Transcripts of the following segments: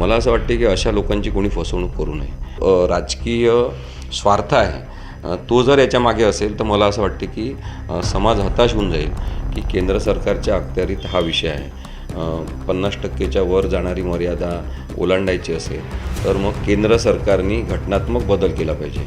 मला असं वाटते की अशा लोकांची कोणी फसवणूक करू नये. राजकीय स्वार्थ आहे. तो जर याच्या मागे असेल तर मला असं वाटते की समाज हताश होऊन जाईल की केंद्र सरकारच्या अखत्यारीत हा विषय आहे. पन्नास टक्केच्या वर जाणारी मर्यादा ओलांडायची असेल तर मग केंद्र सरकारने घटनात्मक बदल केला पाहिजे.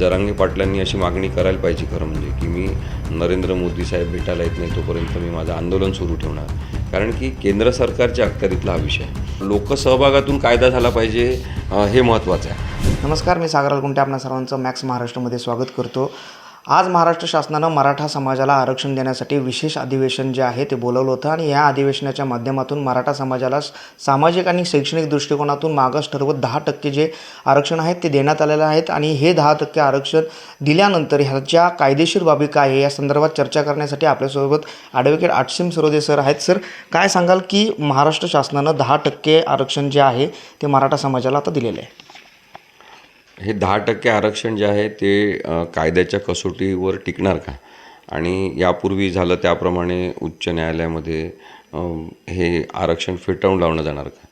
जरांगे पाटलांनी अशी मागणी करायला पाहिजे खरं म्हणजे की मी नरेंद्र मोदी साहेब भेटायला येत नाही तोपर्यंत मी माझं आंदोलन सुरू ठेवणार. कारण की केंद्र सरकारच्या अखत्यारीतला हा विषय आहे. लोकसहभागातून कायदा झाला पाहिजे हे महत्त्वाचं आहे. नमस्कार मी सागराल गुंटे आपणा सर्वांचं मॅक्स महाराष्ट्रामध्ये स्वागत करतो. आज महाराष्ट्र शासनानं मराठा समाजाला आरक्षण देण्यासाठी विशेष अधिवेशन जे आहे ते बोलवलं होतं आणि या अधिवेशनाच्या माध्यमातून मराठा समाजाला सामाजिक आणि शैक्षणिक दृष्टिकोनातून मागास ठरवत दहा टक्के जे आरक्षण आहेत ते देण्यात आलेलं आहेत आणि हे दहा टक्के आरक्षण दिल्यानंतर ह्याच्या कायदेशीर बाबी काय आहे या संदर्भात चर्चा करण्यासाठी आपल्यासोबत ॲडव्होकेट आटसिम सरोदे सर आहेत. सर काय सांगाल की महाराष्ट्र शासनानं दहा टक्के आरक्षण जे आहे ते मराठा समाजाला आता दिलेलं आहे? हे दहा टक्के आरक्षण जे आहे ते कायद्याच्या कसोटीवर टिकणार का? आणि यापूर्वी झालं त्याप्रमाणे उच्च न्यायालयामध्ये हे आरक्षण फेटाळून लावलं जाणार का?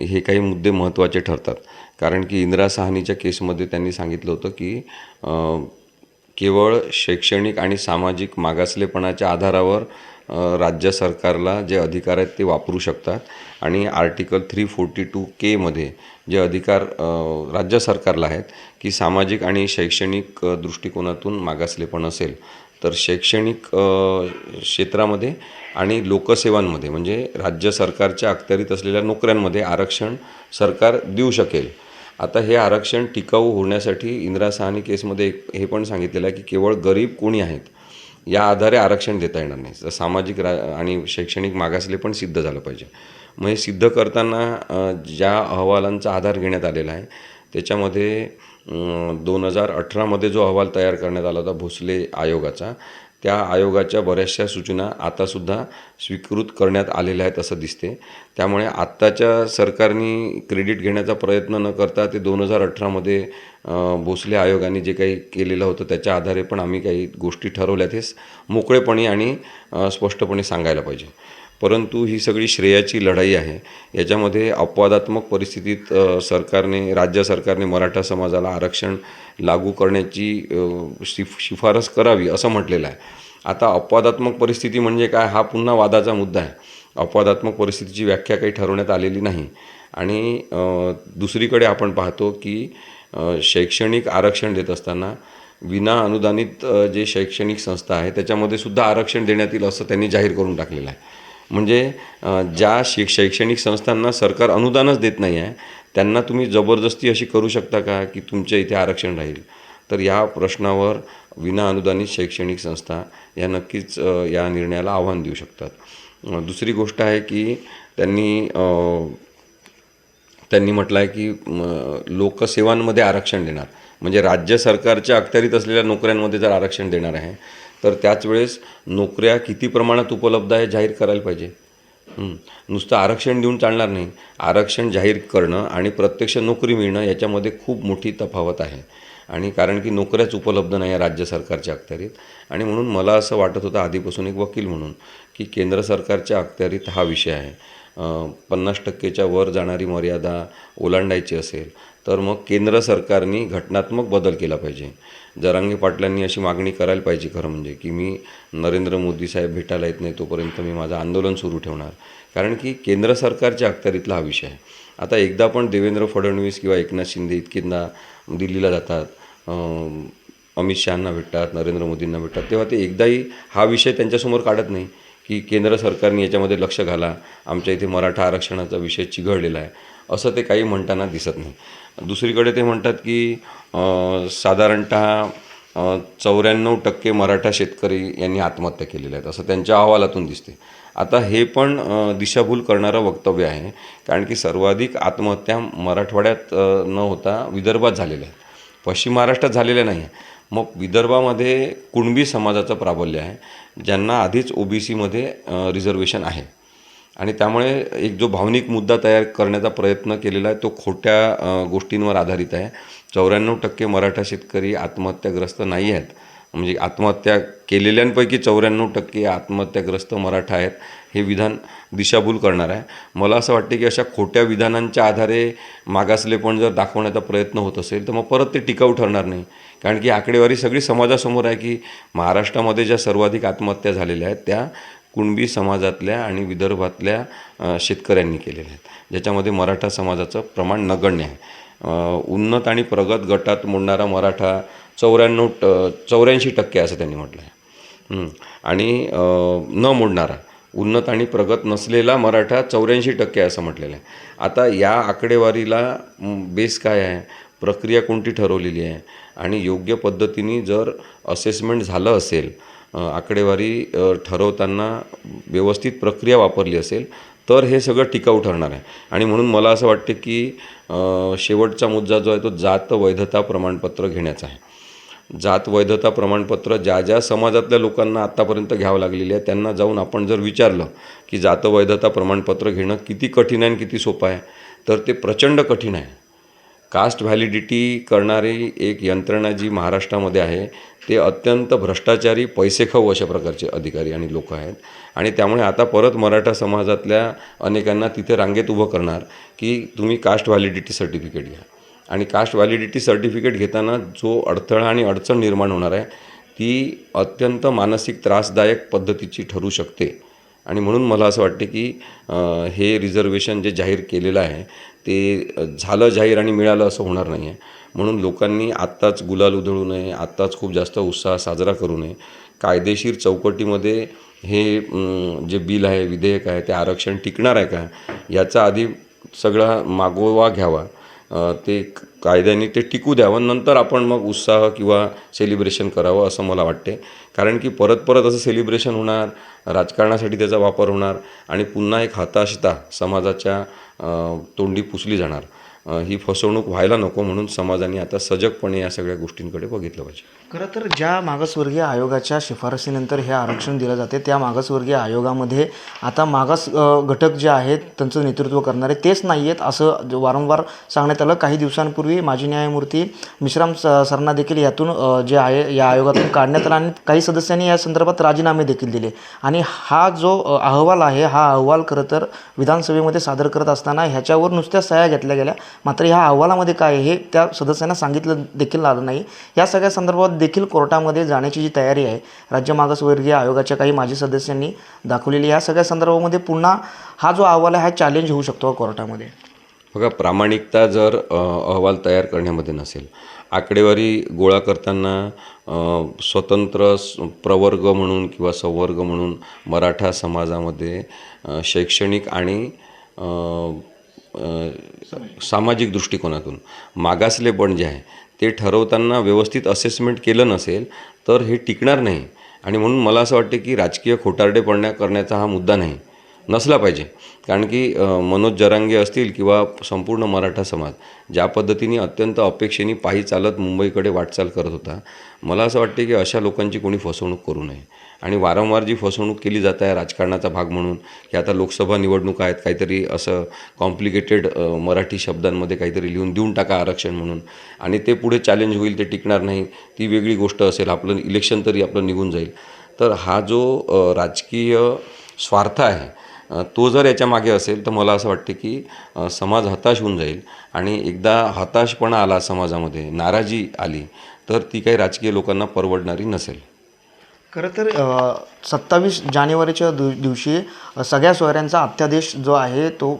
हे काही मुद्दे महत्त्वाचे ठरतात. कारण की इंदिरा साहनीच्या केसमध्ये त्यांनी सांगितलं होतं की केवळ शैक्षणिक आणि सामाजिक मागासलेपणाच्या आधारावर राज्य सरकारला जे अधिकार आहेत ते वापरू शकतात. आणि आर्टिकल थ्री फोर्टी टू केमध्ये जे अधिकार राज्य सरकारला आहेत की सामाजिक आणि शैक्षणिक दृष्टिकोनातून मागासलेपण असेल तर शैक्षणिक क्षेत्रामध्ये आणि लोकसेवांमध्ये म्हणजे राज्य सरकारच्या अखत्यारीत असलेल्या नोकऱ्यांमध्ये आरक्षण सरकार देऊ शकेल. आता हे आरक्षण टिकाऊ होण्यासाठी इंदिरा साहनी केसमध्ये एक हे पण सांगितलेलं आहे की केवळ गरीब कोणी आहेत या आधारे आरक्षण देता येणार नाही. तर सामाजिक रा आणि शैक्षणिक मागासले पण सिद्ध झालं पाहिजे. मग हे सिद्ध करताना ज्या अहवालांचा आधार घेण्यात आलेला आहे त्याच्यामध्ये दोन हजार अठरामध्ये जो अहवाल तयार करण्यात आला होता भोसले आयोगाचा त्या आयोगाच्या बऱ्याचशा सूचना आतासुद्धा स्वीकृत करण्यात आलेल्या आहेत असं दिसते. त्यामुळे आत्ताच्या सरकारने क्रेडिट घेण्याचा प्रयत्न न करता ते दोन हजार अठरामध्ये भोसले आयोगाने जे काही केलेलं होतं त्याच्या आधारे पण आम्ही काही गोष्टी ठरवल्यात हे मोकळेपणे मोकळेपणी आणि स्पष्टपणे सांगायला पाहिजे. परंतु ही सगळी श्रेयाची लढाई आहे. याच्यामध्ये अपवादात्मक परिस्थितीत सरकारने राज्य सरकारने मराठा समाजाला आरक्षण लागू करण्याची शिफ शिफारस करावी असं म्हटलेलं आहे. आता अपवादात्मक परिस्थिती म्हणजे काय? हा पुन्हा वादाचा मुद्दा आहे. अपवादात्मक परिस्थितीची व्याख्या काही ठरवण्यात आलेली नाही. आणि दुसरीकडे आपण पाहतो की शैक्षणिक आरक्षण देत असताना विना अनुदानित जे शैक्षणिक संस्था आहे त्याच्यामध्ये सुद्धा आरक्षण देण्यात येईल असं त्यांनी जाहीर करून टाकलेलं आहे. म्हणजे ज्या शिक शैक्षणिक संस्थांना सरकार अनुदानच देत नाही आहे त्यांना तुम्ही जबरदस्ती अशी करू शकता का की तुमच्या इथे आरक्षण राहील? तर या प्रश्नावर विना अनुदानित शैक्षणिक संस्था या नक्कीच या निर्णयाला आव्हान देऊ शकतात. दुसरी गोष्ट आहे की त्यांनी त्यांनी म्हटलं आहे की लोकसेवांमध्ये आरक्षण देणार. म्हणजे राज्य सरकारच्या अखत्यारीत असलेल्या नोकऱ्यांमध्ये जर आरक्षण देणार आहे तर त्याच वेळेस नोकऱ्या किती प्रमाणात उपलब्ध आहे जाहीर करायला पाहिजे. नुसतं आरक्षण देऊन चालणार नाही. आरक्षण जाहीर करणं आणि प्रत्यक्ष नोकरी मिळणं याच्यामध्ये खूप मोठी तफावत आहे. आणि कारण की नोकऱ्याच उपलब्ध नाही आहे राज्य सरकारच्या अखत्यारीत. आणि म्हणून मला असं वाटत होतं आधीपासून एक वकील म्हणून की केंद्र सरकारच्या अखत्यारीत हा विषय आहे. पन्नास टक्केच्या वर जाणारी मर्यादा ओलांडायची असेल तर मग केंद्र सरकारने घटनात्मक बदल केला पाहिजे. जरांगे पाटलांनी अशी मागणी करायला पाहिजे खरं म्हणजे की मी नरेंद्र मोदी साहेब भेटायला येत नाही तोपर्यंत मी माझं आंदोलन सुरू ठेवणार. कारण की केंद्र सरकारच्या अखत्यारीतला हा विषय आहे. आता एकदा पण देवेंद्र फडणवीस किंवा एकनाथ शिंदे इतकेंदा दिल्लीला जातात अमित शहांना भेटतात नरेंद्र मोदींना भेटतात तेव्हा ते एकदाही हा विषय त्यांच्यासमोर काढत नाही की केंद्र सरकारने याच्यामध्ये लक्ष घाला आमच्या इथे मराठा आरक्षणाचा विषय चिघळलेला आहे. असं ते काही म्हणताना दिसत नाही. दुसरीकडे ते म्हणतात की साधारणतः चौऱ्याण्णव टक्के मराठा शेतकरी यांनी आत्महत्या केलेल्या आहेत. असं त्यांच्या अहवालातून दिसते आता हे पण दिशाभूल करणारं वक्तव्य आहे. कारण की सर्वाधिक आत्महत्या मराठवाड्यात न होता विदर्भात झालेल्या आहेत. पश्चिम महाराष्ट्रात झालेल्या नाही आहे मग विदर्भामध्ये कुणबी समाजाचं प्राबल्य आहे ज्यांना आधीच ओ बी सीमध्ये रिझर्वेशन आहे. आणि त्यामुळे एक जो भावनिक मुद्दा तयार करण्याचा प्रयत्न केलेला आहे तो खोट्या गोष्टींवर आधारित आहे. चौऱ्याण्णव टक्के मराठा शेतकरी आत्महत्याग्रस्त नाही आहेत. म्हणजे आत्महत्या केलेल्यांपैकी चौऱ्याण्णव टक्के आत्महत्याग्रस्त मराठा आहेत हे विधान दिशाभूल करणार आहे. मला असं वाटते की अशा खोट्या विधानांच्या आधारे मागासलेपण जर दाखवण्याचा प्रयत्न होत असेल तर मग परत ते टिकाऊ ठरणार नाही. कारण की आकडेवारी सगळी समाजासमोर आहे की महाराष्ट्रामध्ये ज्या सर्वाधिक आत्महत्या झालेल्या आहेत त्या कुणबी समाजातल्या आणि विदर्भातल्या शेतकऱ्यांनी केलेल्या आहेत. ज्याच्यामध्ये मराठा समाजाचं प्रमाण नगण्य आहे. उन्नत आणि प्रगत गटात मोडणारा मराठा चौऱ्याण्णव ट चौऱ्याऐंशी टक्के असं त्यांनी म्हटलं आहे आणि न मोडणारा उन्नत आणि प्रगत नसलेला मराठा चौऱ्याऐंशी टक्के असं म्हटलेलं आहे. आता या आकडेवारीला बेस काय आहे? प्रक्रिया कोणती ठरवलेली आहे? आणि योग्य पद्धतीने जर असेसमेंट झालं असेल आकडेवारी ठरवताना व्यवस्थित प्रक्रिया वापरली असेल तर हे सगळं टिकाऊ ठरणार आहे. आणि म्हणून मला असं वाटते की शेवटचा मुद्दा जो आहे तो जात वैधता प्रमाणपत्र घेण्याचा आहे. जात वैधता प्रमाणपत्र ज्या ज्या समाजातल्या लोकांना आत्तापर्यंत घ्यावं लागलेली आहे त्यांना जाऊन आपण जर विचारलं की जात वैधता प्रमाणपत्र घेणं किती कठीण आहे आणि किती सोपं आहे तर ते प्रचंड कठीण आहे. कास्ट व्हॅलिडिटी करणारी एक यंत्रणा जी महाराष्ट्रामध्ये आहे ते अत्यंत भ्रष्टाचारी पैसेखाऊ अशा प्रकारचे अधिकारी आणि लोक आहेत. आणि त्यामुळे आता परत मराठा समाजातल्या अनेकांना तिथे रांगेत उभं करणार की तुम्ही कास्ट व्हॅलिडिटी सर्टिफिकेट घ्या. आणि कास्ट व्हॅलिडिटी सर्टिफिकेट घेताना जो अडथळा आणि अडचण निर्माण होणार आहे ती अत्यंत मानसिक त्रासदायक पद्धतीची ठरू शकते. आणि म्हणून मला असं वाटते की हे रिझर्वेशन जे जाहीर केलेलं आहे ते झालं जाहीर आणि मिळालं असं होणार नाही आहे. म्हणून लोकांनी आत्ताच गुलाल उधळू नये आत्ताच खूप जास्त उत्साह साजरा करू नये. कायदेशीर चौकटीमध्ये हे जे बिल आहे विधेयक आहे ते आरक्षण टिकणार आहे का याचा आधी सगळा मागोवा घ्यावा. ते कायद्याने ते टिकू द्यावं. नंतर आपण मग उत्साह किंवा सेलिब्रेशन करावं असं मला वाटते कारण की परत परत असं सेलिब्रेशन होणार राजकारणासाठी त्याचा वापर होणार आणि पुन्हा एक हताशता समाजाच्या तोंडी पुसली जाणार. ही फसवणूक व्हायला नको म्हणून समाजाने आता सजगपणे या सगळ्या गोष्टींकडे बघितलं पाहिजे. खरं तर ज्या मागासवर्गीय आयोगाच्या शिफारसीनंतर हे आरक्षण दिलं जाते त्या मागासवर्गीय आयोगामध्ये आता मागास घटक जे आहेत त्यांचं नेतृत्व करणारे तेच नाही आहेत असं वारंवार सांगण्यात आलं. काही दिवसांपूर्वी माजी न्यायमूर्ती मिश्राम स सरांना देखील यातून जे आहे या आयोगातून काढण्यात आला आणि काही सदस्यांनी या संदर्भात राजीनामे देखील दिले. आणि हा जो अहवाल आहे हा अहवाल खरं तर विधानसभेमध्ये सादर करत असताना ह्याच्यावर नुसत्या सह्या घेतल्या गेल्या. मात्र ह्या अहवालामध्ये काय हे त्या सदस्यांना सांगितलं देखील आलं नाही. या सगळ्या संदर्भात देखील कोर्टामध्ये जाण्याची जी तयारी आहे राज्य मागासवर्गीय आयोगाच्या काही माजी सदस्यांनी दाखवलेली या सगळ्या संदर्भामध्ये पुन्हा हा जो अहवाल आहे हा चॅलेंज होऊ शकतो हो कोर्टामध्ये. बघा प्रामाणिकता जर अहवाल तयार करण्यामध्ये नसेल आकडेवारी गोळा करताना स्वतंत्र प्रवर्ग म्हणून किंवा संवर्ग म्हणून मराठा समाजामध्ये शैक्षणिक आणि सामाजिक दृष्टिकोनातून. मागासलेपण जे आहे ते ठरवताना व्यवस्थित असेसमेंट केलं नसेल तर हे टिकणार नाही. आणि म्हणून मला असं वाटते की राजकीय खोटारडे पडण्या करण्याचा हा मुद्दा नाही. नसला पाहिजे. कारण की मनोज जरांगे असतील किंवा संपूर्ण मराठा समाज ज्या पद्धतीने अत्यंत अपेक्षेने पायी चालत मुंबईकडे वाटचाल करत होता मला असं वाटते की अशा लोकांची कोणी फसवणूक करू नये. आणि वारंवार जी फसवणूक केली जात आहे राजकारणाचा भाग म्हणून की आता लोकसभा निवडणुका आहेत काहीतरी असं कॉम्प्लिकेटेड मराठी शब्दांमध्ये काहीतरी लिहून देऊन टाका आरक्षण म्हणून. आणि ते पुढे चॅलेंज होईल ते टिकणार नाही ती वेगळी गोष्ट असेल आपलं इलेक्शन तरी आपलं निघून जाईल. तर हा जो राजकीय स्वार्थ आहे तो जर याच्या मागे असेल तर मला असं वाटते की समाज हताश होऊन जाईल. आणि एकदा हताशपणा आला समाजामध्ये नाराजी आली तर ती काही राजकीय लोकांना परवडणारी नसेल. खरं तर सत्तावीस जानेवारीच्या दिव दिवशी सगळ्या सोयऱ्यांचा अत्यादेश जो आहे तो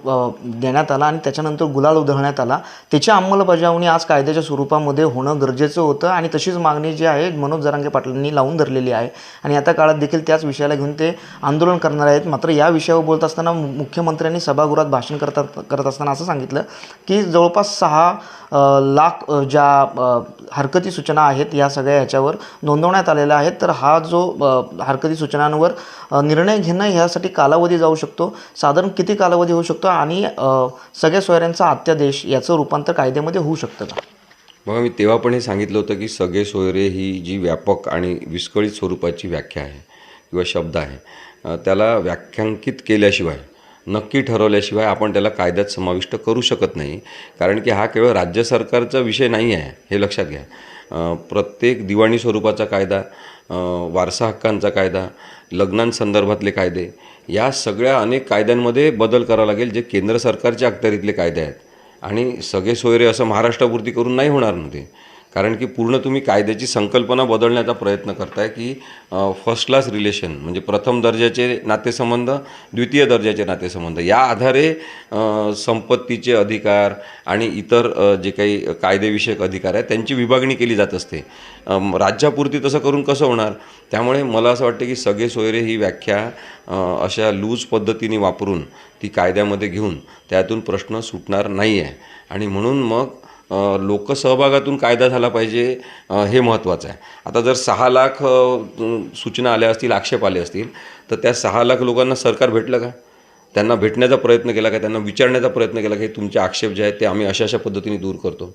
देण्यात आला आणि त्याच्यानंतर गुलाल उधळण्यात आला. त्याची अंमलबजावणी आज कायद्याच्या स्वरूपामध्ये होणं गरजेचं होतं आणि तशीच मागणी जी आहे मनोज जरांगे पाटलांनी लावून धरलेली आहे. आणि आता काळात देखील त्याच विषयाला घेऊन ते आंदोलन करणार आहेत. मात्र या विषयावर बोलत असताना मुख्यमंत्र्यांनी सभागृहात भाषण करतात करत असताना असं सांगितलं की जवळपास सहा लाख ज्या हरकती सूचना आहेत या सगळ्या ह्याच्यावर नोंदवण्यात आलेल्या आहेत. तर हा जो हरकती सूचनांवर निर्णय घेणं ह्यासाठी कालावधी जाऊ शकतो. साधारण किती कालावधी होऊ शकतो आणि सगळ्या सोयऱ्यांचा अत्यादेश याचं रूपांतर कायद्यामध्ये होऊ शकतं का? बघा मी तेव्हा पण हे सांगितलं होतं की सगळे सोयरे ही जी व्यापक आणि विस्कळीत स्वरूपाची व्याख्या आहे किंवा शब्द आहे त्याला व्याख्यांकित केल्याशिवाय नक्की ठरवल्याशिवाय आपण त्याला कायद्यात समाविष्ट करू शकत नाही. कारण की हा केवळ राज्य सरकारचा विषय नाही आहे हे लक्षात घ्या. प्रत्येक दिवाणी स्वरूपाचा कायदा वारसा हक्कांचा कायदा लग्नांसंदर्भातले कायदे या सगळ्या अनेक कायद्यांमध्ये बदल करावा लागेल जे केंद्र सरकारच्या अखत्यारीतले कायदे आहेत. आणि सगळे सोयरे असं महाराष्ट्रापुरती करून नाही होणार ना ते. कारण की पूर्ण तुम्ही कायद्याची संकल्पना बदलण्याचा प्रयत्न करताय की फर्स्ट क्लास रिलेशन म्हणजे प्रथम दर्जाचे नातेसंबंध द्वितीय दर्जाचे नातेसंबंध. या आधारे संपत्तीचे अधिकार आणि इतर जे काही कायदेविषयक अधिकार आहेत त्यांची विभागणी केली जात असते. राज्यापुरती तसं करून कसं होणार? त्यामुळे मला असं वाटतं की सगळे सोयरे ही व्याख्या अशा लूज पद्धतीने वापरून ती कायद्यामध्ये घेऊन त्यातून प्रश्न सुटणार नाही आहे आणि म्हणून मग लोकसहभागातून कायदा झाला पाहिजे हे महत्त्वाचं आहे. आता जर सहा लाख सूचना आल्या असतील आक्षेप आले असतील तर त्या सहा लाख लोकांना सरकार भेटलं का? त्यांना भेटण्याचा प्रयत्न केला का? त्यांना विचारण्याचा प्रयत्न केला की? तुमचे आक्षेप जे आहेत ते आम्ही अशा अशा पद्धतीने दूर करतो.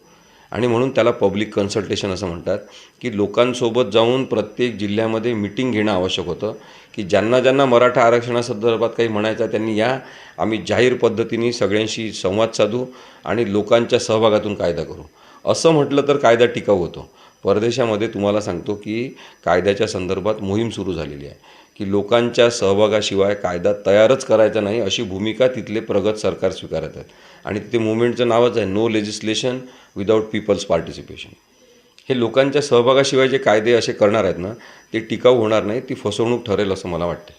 आणि म्हणून त्याला पब्लिक कन्सल्टेशन असं म्हणतात की लोकांसोबत जाऊन प्रत्येक जिल्ह्यामध्ये मिटिंग घेणं आवश्यक होतं की ज्यांना ज्यांना मराठा आरक्षणासंदर्भात काही म्हणायचं त्यांनी या आम्ही जाहीर पद्धतीने सगळ्यांशी संवाद साधू आणि लोकांच्या सहभागातून कायदा करू. असं म्हटलं तर कायदा टिकाऊ होतो. परदेशामध्ये तुम्हाला सांगतो की कायद्याच्या संदर्भात मोहीम सुरू झालेली आहे. की लोकांच्या सहभागाशिवाय कायदा तयारच करायचा नाही अशी भूमिका तिथले प्रगत सरकार स्वीकारत आहेत. आणि तिथे मुवमेंटचं नावच आहे no legislation without people's participation हे लोकांच्या सहभागाशिवाय जे कायदे असे करणार आहेत ना ते टिकाऊ होणार नाही ती फसवणूक ठरेल असं मला वाटतं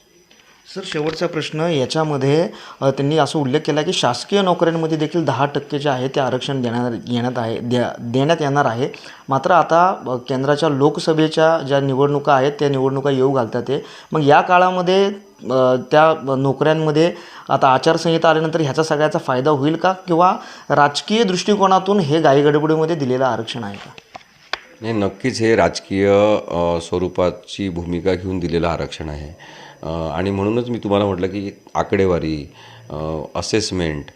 सर शेवटचा प्रश्न याच्यामध्ये त्यांनी असं उल्लेख केला की शासकीय नोकऱ्यांमध्ये देखील दहा टक्के जे आहे ते आरक्षण देण्यात येण्यात आहे द्या देण्यात येणार आहे. मात्र आता केंद्राच्या लोकसभेच्या ज्या निवडणुका आहेत त्या निवडणुका येऊ घालतात आहे मग या काळामध्ये त्या नोकऱ्यांमध्ये आता आचारसंहिता आल्यानंतर ह्याचा सगळ्याचा फायदा होईल का? किंवा राजकीय दृष्टिकोनातून हे गाईगडबडीमध्ये दिलेलं आरक्षण आहे का? नाही नक्कीच हे राजकीय स्वरूपाची भूमिका घेऊन दिलेलं आरक्षण आहे. आणि म्हणूनच मी तुम्हाला म्हटलं की आकडेवारी असेसमेंट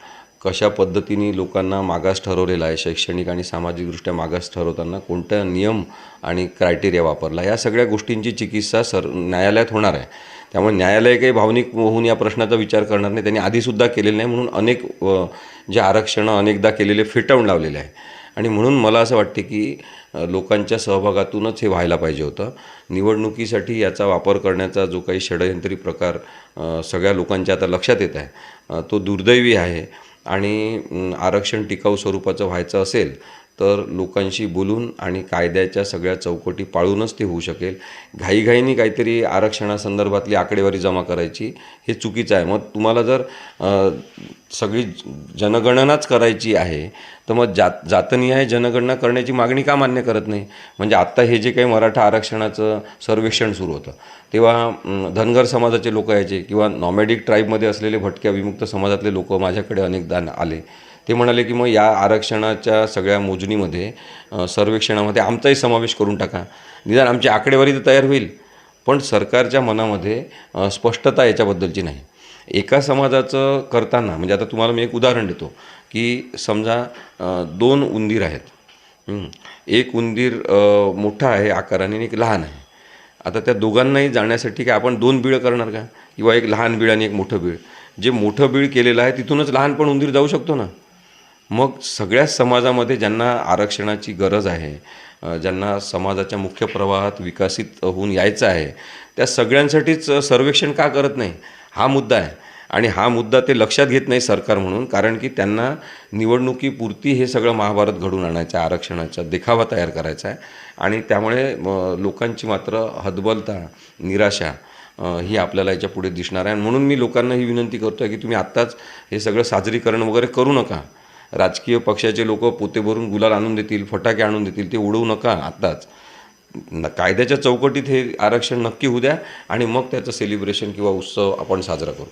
कशा पद्धतीने लोकांना मागास ठरवलेला आहे शैक्षणिक आणि सामाजिकदृष्ट्या मागास ठरवताना कोणत्या नियम आणि क्रायटेरिया वापरला? या सगळ्या गोष्टींची चिकित्सा सर न्यायालयात होणार आहे. त्यामुळे न्यायालय काही भावनिक होऊन या प्रश्नाचा विचार करणार नाही. त्यांनी आधीसुद्धा केलेलं नाही म्हणून अनेक जे आरक्षणं अनेकदा केलेले फेटाळून लावलेले आहे. आणि म्हणून मला असं वाटते की लोकांच्या सहभागातूनच हे व्हायला पाहिजे होतं. निवडणुकीसाठी याचा वापर करण्याचा जो काही षडयंत्री प्रकार सगळ्या लोकांच्या आता लक्षात येत आहे तो दुर्दैवी आहे. आणि आरक्षण टिकाऊ स्वरूपाचं व्हायचं असेल तर लोकांशी बोलून आणि कायद्याच्या सगळ्या चौकटी पाळूनच ते होऊ शकेल. घाईघाईनी काहीतरी आरक्षणासंदर्भातली आकडेवारी जमा करायची हे चुकीचं आहे. मग तुम्हाला जर सगळी जनगणनाच करायची आहे तर मग जात जातनिहाय जनगणना करण्याची मागणी का मान्य करत नाही? म्हणजे आत्ता हे जे काही मराठा आरक्षणाचं सर्वेक्षण सुरू होतं तेव्हा धनगर समाजाचे लोक यायचे किंवा नॉमॅडिक ट्राईबमध्ये असलेले भटक्या विमुक्त समाजातले लोक माझ्याकडे अनेकदा आले. ते म्हणाले की मग या आरक्षणाच्या सगळ्या मोजणीमध्ये सर्वेक्षणामध्ये आमचाही समावेश करून टाका. निदान आमची आकडेवारी तर तयार होईल पण सरकारच्या मनामध्ये स्पष्टता याच्याबद्दलची नाही. एका समाजाचं करताना म्हणजे आता तुम्हाला मी एक उदाहरण देतो की समजा दोन उंदीर आहेत. एक उंदीर मोठा आहे आकाराने आणि एक लहान आहे. आता त्या दोघांनाही जाण्यासाठी काय आपण दोन बिळं करणार का? किंवा एक लहान बीळ आणि एक मोठं बीळ? जे मोठं बीळ केलेलं आहे तिथूनच लहान पण उंदीर जाऊ शकतो ना? मग सगळ्याच समाजामध्ये ज्यांना आरक्षणाची गरज आहे ज्यांना समाजाच्या मुख्य प्रवाहात विकसित होऊन यायचं आहे त्या सगळ्यांसाठीच सर्वेक्षण का करत नाही? हा मुद्दा आहे. आणि हा मुद्दा ते लक्षात घेत नाही सरकार म्हणून कारण की त्यांना निवडणुकीपुरती हे सगळं महाभारत घडून आणायचं आहे आरक्षणाचा देखावा तयार करायचा आहे. आणि त्यामुळे लोकांची मात्र हतबलता निराशा ही आपल्याला याच्यापुढे दिसणार आहे. आणि म्हणून मी लोकांना ही विनंती करतो आहे की तुम्ही आत्ताच हे सगळं साजरीकरण वगैरे करू नका. राजकीय पक्षाचे लोक पोते भरून गुलाल आणून देतील फटाके आणून देतील ते उडवू नका आत्ताच न कायद्याच्या चौकटीत हे आरक्षण नक्की होऊ द्या आणि मग त्याचं सेलिब्रेशन किंवा उत्सव आपण साजरा करू.